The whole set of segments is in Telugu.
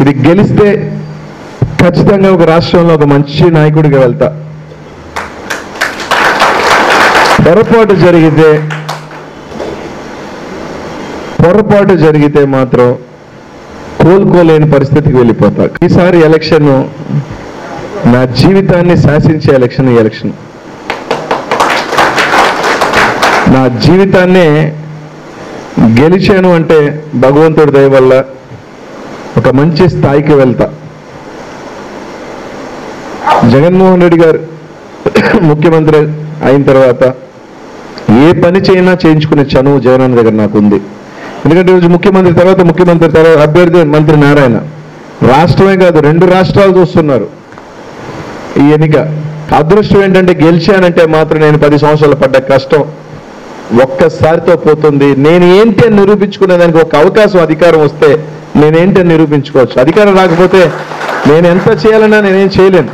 ఇది గెలిస్తే ఖచ్చితంగా ఒక రాష్ట్రంలో ఒక మంచి నాయకుడిగా వెళ్తా. పొరపాటు జరిగితే పొరపాటు జరిగితే మాత్రం కోలుకోలేని పరిస్థితికి వెళ్ళిపోతా. ఈసారి ఎలక్షన్ నా జీవితాన్ని శాసించే ఎలక్షన్ ఈ ఎలక్షన్. నా జీవితాన్నే గెలిచాను అంటే భగవంతుడి దయ వల్ల ఒక మంచి స్థాయికి వెళ్తా. జగన్మోహన్ రెడ్డి గారు ముఖ్యమంత్రి అయిన తర్వాత ఏ పని చేయినా చేయించుకునే చనువు జగనన్న దగ్గర నాకు ఉంది. ఎందుకంటే ఈరోజు ముఖ్యమంత్రి తర్వాత ముఖ్యమంత్రి తర్వాత అభ్యర్థి మంత్రి నారాయణ. రాష్ట్రమే కాదు రెండు రాష్ట్రాలు చూస్తున్నారు ఈ ఎన్నిక. అదృష్టం ఏంటంటే గెలిచానంటే మాత్రం నేను పది సంవత్సరాలు పడ్డ కష్టం ఒక్కసారితో పోతుంది. నేను ఏంటి అని నిరూపించుకునేదానికి ఒక అవకాశం అధికారం వస్తే నేనేంటి అని నిరూపించుకోవచ్చు. అధికారం రాకపోతే నేను ఎంత చేయాలన్నా నేనేం చేయలేను.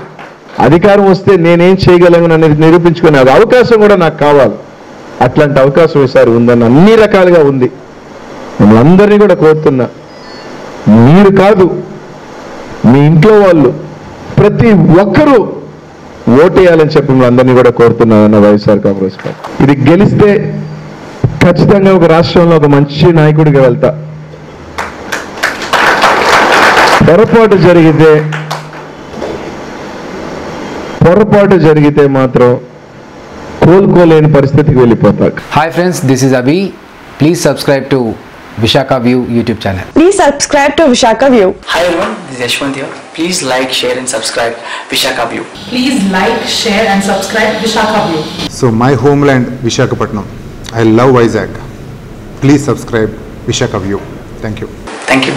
అధికారం వస్తే నేనేం చేయగలను అనేది నిరూపించుకునే అది అవకాశం కూడా నాకు కావాలి. అట్లాంటి అవకాశం ఈసారి ఉందని అన్ని రకాలుగా ఉంది. మిమ్మల్ని అందరినీ కూడా కోరుతున్నా. మీరు కాదు మీ ఇంట్లో వాళ్ళు ప్రతి ఒక్కరూ ఓటేయాలని చెప్పి మిమ్మల్ని అందరినీ కూడా కోరుతున్నానన్న వైఎస్ఆర్ కాంగ్రెస్ పార్టీ. ఇది గెలిస్తే ఖచ్చితంగా ఒక రాష్ట్రంలో ఒక మంచి నాయకుడిగా వెళ్తా. పొరపాటు జరిగితే పొరపాటు జరిగితే మాత్రం కోలుకోలేని పరిస్థితికి వెళ్ళిపోతా Hi friends, this is Abhi. Please subscribe to Vishaka View YouTube channel. Please subscribe to Vishaka View. Hi everyone, this is Yashwant here. Please like, share and subscribe Vishaka View. Please like, share and subscribe Vishaka View. So my homeland Vishakhapatnam. I love Vizag. Please subscribe Vishaka View. Thank you. Thank you.